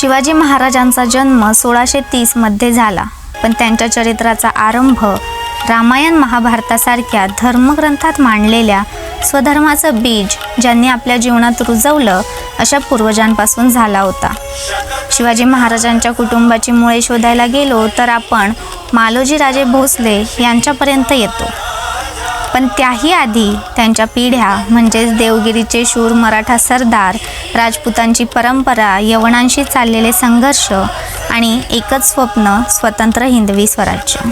शिवाजी महाराजांचा जन्म सोळाशे तीसमध्ये झाला. पण त्यांच्या चरित्राचा आरंभ रामायण महाभारतासारख्या धर्मग्रंथात मांडलेल्या स्वधर्माचं बीज ज्यांनी आपल्या जीवनात रुजवलं अशा पूर्वजांपासून झाला होता. शिवाजी महाराजांच्या कुटुंबाची मुळे शोधायला गेलो तर आपण मालोजी राजे भोसले यांच्यापर्यंत येतो. पण त्याही आधी त्यांच्या पिढ्या म्हणजेच देवगिरीचे शूर मराठा सरदार राजपुतांची परंपरा यवनांशी चाललेले संघर्ष आणि एकच स्वप्न स्वतंत्र हिंदवी स्वराज्य.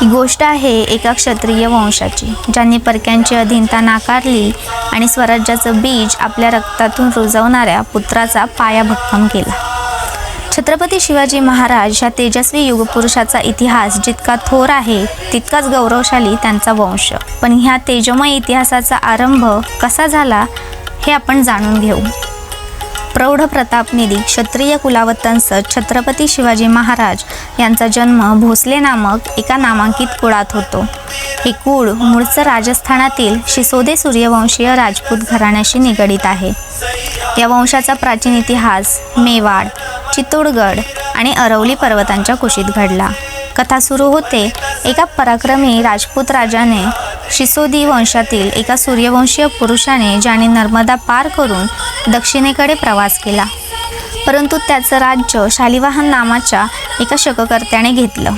ही गोष्ट आहे एका क्षत्रिय वंशाची ज्यांनी परक्यांची अधीनता नाकारली आणि स्वराज्याचं बीज आपल्या रक्तातून रुजवणाऱ्या पुत्राचा पाया भक्कम केला. छत्रपती शिवाजी महाराज ह्या तेजस्वी युगपुरुषाचा इतिहास जितका थोर आहे तितकाच गौरवशाली त्यांचा वंश. पण ह्या तेजमय इतिहासाचा आरंभ कसा झाला हे आपण जाणून घेऊ. प्रौढ प्रतापनिधी क्षत्रिय कुलावतंस छत्रपती शिवाजी महाराज यांचा जन्म भोसले नामक एका नामांकित कुळात होतो. हे कुळ मूळचं राजस्थानातील शिसोदे सूर्यवंशीय राजपूत घराण्याशी निगडित आहे. या वंशाचा प्राचीन इतिहास मेवाड चित्तोडगड आणि अरवली पर्वतांच्या कुशीत घडला. कथा सुरू होते एका पराक्रमी राजपूत राजाने शिसोदी वंशातील एका सूर्यवंशीय पुरुषाने ज्याने नर्मदा पार करून दक्षिणेकडे प्रवास केला. परंतु त्याचं राज्य शालिवाहन नामाच्या एका शककर्त्याने घेतलं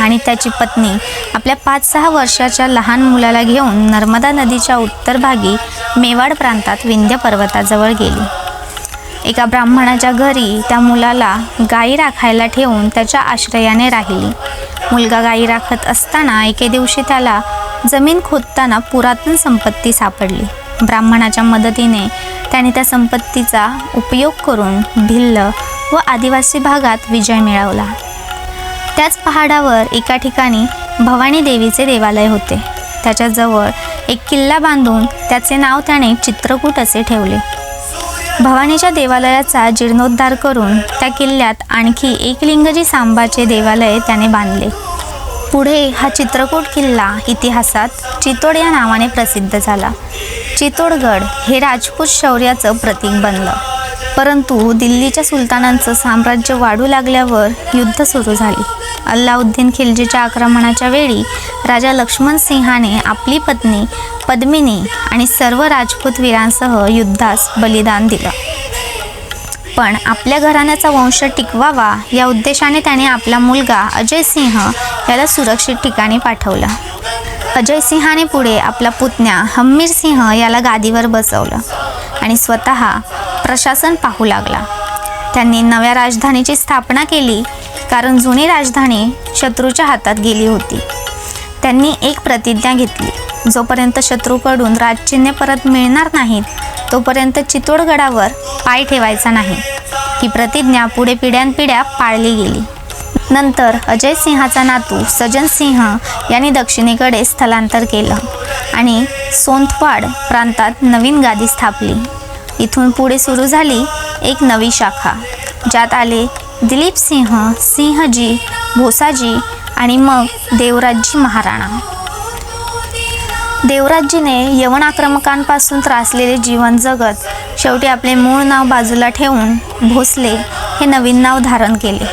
आणि त्याची पत्नी आपल्या पाच सहा वर्षाच्या लहान मुलाला घेऊन नर्मदा नदीच्या उत्तर भागी मेवाड प्रांतात विंध्य पर्वताजवळ गेली. एका ब्राह्मणाच्या घरी त्या मुलाला गाई राखायला ठेवून त्याच्या आश्रयाने राहिली. मुलगा गाई राखत असताना एके दिवशी त्याला जमीन खोदताना पुरातन संपत्ती सापडली. ब्राह्मणाच्या मदतीने त्याने त्या संपत्तीचा उपयोग करून भिल्ल व आदिवासी भागात विजय मिळवला. त्याच पहाडावर एका ठिकाणी भवानी देवीचे देवालय होते. त्याच्याजवळ एक किल्ला बांधून त्याचे नाव त्याने चित्रकूट असे ठेवले. भवानीच्या देवालयाचा जीर्णोद्धार करून त्या किल्ल्यात आणखी एकलिंगजी सांबाचे देवालय त्याने बांधले. पुढे हा चित्रकूट किल्ला इतिहासात चितोड या नावाने प्रसिद्ध झाला. चितोडगड हे राजपूत शौर्याचं प्रतीक बनलं. परंतु दिल्लीच्या सुलतानांचं साम्राज्य वाढू लागल्यावर युद्ध सुरू झाले. अल्लाउद्दीन खिलजीच्या आक्रमणाच्या वेळी राजा लक्ष्मण सिंहाने आपली पत्नी पद्मिनी आणि सर्व राजपूत वीरांसह युद्धास बलिदान दिलं. पण आपल्या घराण्याचा वंश टिकवावा या उद्देशाने त्याने आपला मुलगा अजय सिंह याला सुरक्षित ठिकाणी पाठवलं. अजय सिंहाने पुढे आपला पुतण्या हम्मीर सिंह याला गादीवर बसवलं आणि स्वतः प्रशासन पाहू लागला. त्यांनी नव्या राजधानीची स्थापना केली कारण जुनी राजधानी शत्रूच्या हातात गेली होती. त्यांनी एक प्रतिज्ञा घेतली जोपर्यंत शत्रूकडून राजचिन्हे परत मिळणार नाहीत तोपर्यंत चितोडगडावर पाय ठेवायचा नाही. ही प्रतिज्ञा पुढे पिढ्यानपिढ्या पाळली गेली. नंतर अजय सिंहाचा नातू सजन सिंह यांनी दक्षिणेकडे स्थलांतर केलं आणि सोंतवाड प्रांतात नवीन गादी स्थापली. इथून पुढे सुरू झाली एक नवी शाखा ज्यात आले दिलीप सिंह सिंहजी भोसाजी आणि मग देवराजजी महाराणा. देवराजजीने यवन आक्रमकांपासून त्रासलेले जीवन जगत शेवटी आपले मूळ नाव बाजूला ठेवून भोसले हे नवीन नाव धारण केले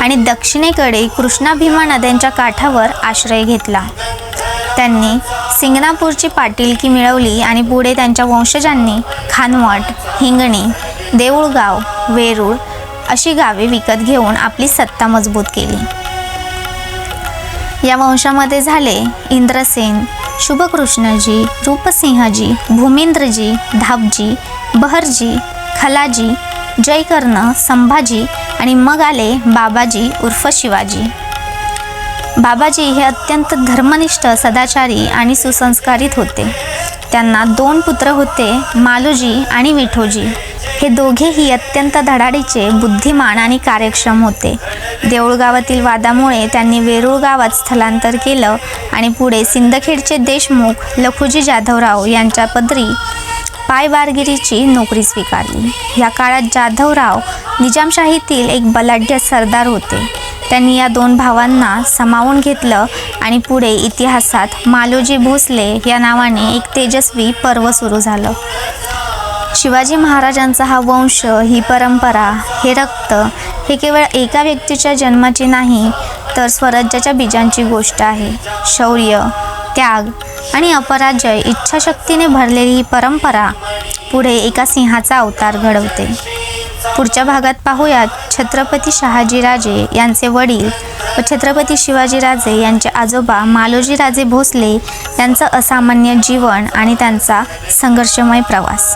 आणि दक्षिणेकडे कृष्णा भीमा नद्यांच्या काठावर आश्रय घेतला. त्यांनी सिंगणापूरची पाटीलकी मिळवली आणि पुढे त्यांच्या वंशजांनी खानवट हिंगणी देऊळगाव वेरूळ अशी गावे विकत घेऊन आपली सत्ता मजबूत केली. या वंशामध्ये झाले इंद्रसेन शुभकृष्णजी रूपसिंहजी भूमिंद्रजी धापजी बहरजी खलाजी जयकर्ण संभाजी आणि मग आले बाबाजी उर्फ शिवाजी. बाबाजी हे अत्यंत धर्मनिष्ठ सदाचारी आणि सुसंस्कारित होते. त्यांना दोन पुत्र होते मालोजी आणि विठोजी. हे दोघेही अत्यंत धडाडीचे बुद्धिमान आणि कार्यक्षम होते. देऊळगावातील वादामुळे त्यांनी वेरूळ गावात स्थलांतर केलं आणि पुढे सिंदखेडचे देशमुख लखुजी जाधवराव यांच्या पदरी पायबारगिरीची नोकरी स्वीकारली. या काळात जाधवराव निजामशाहीतील एक बलाढ्य सरदार होते. त्यांनी या दोन भावांना सामावून घेतलं आणि पुढे इतिहासात मालोजी भोसले या नावाने एक तेजस्वी पर्व सुरू झालं. शिवाजी महाराजांचा हा वंश ही परंपरा हे रक्त हे केवळ एका व्यक्तीच्या जन्माची नाही तर स्वराज्याच्या बीजांची गोष्ट आहे. शौर्य त्याग आणि अपराजय इच्छाशक्तीने भरलेली ही परंपरा पुढे एका सिंहाचा अवतार घडवते. पुढच्या भागात पाहूयात. छत्रपती शहाजीराजे यांचे वडील व छत्रपती शिवाजीराजे यांचे आजोबा मालोजीराजे भोसले यांचं असामान्य जीवन आणि त्यांचा संघर्षमय प्रवास.